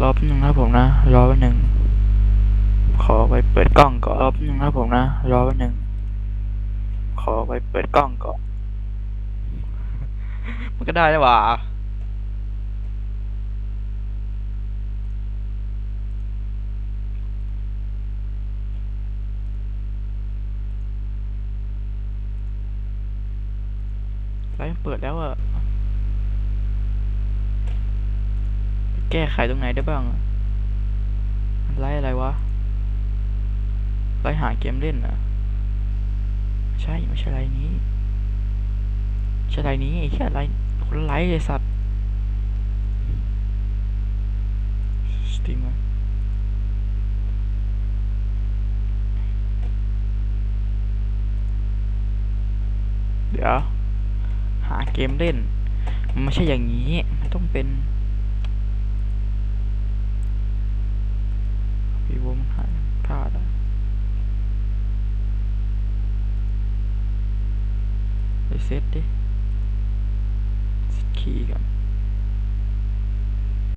รอแป๊บนึงครับผมนะ รอแป๊บนึง ขอไปเปิดกล้องก่อนรอแป๊บนึงครับผมนะ รอแป๊บนึง ขอไปเปิดกล้องก่อน มันก็ได้แล้วว่ะไลฟ์เปิดแล้วอะไป แก้ไขตรงไหนได้บ้างไลฟ์อะไรวะไลฟ์หาเกมเล่นอะใช่ไม่ใช่ไลฟ์นี้ใช่ไลน์นี้ไอ้เหี้ยไรคนไลน์เลยสัตว์สติงวะเดี๋ยว หาเกมเล่น มันไม่ใช่อย่างนี้ มันต้องเป็น เซตดิคีย์ก่อน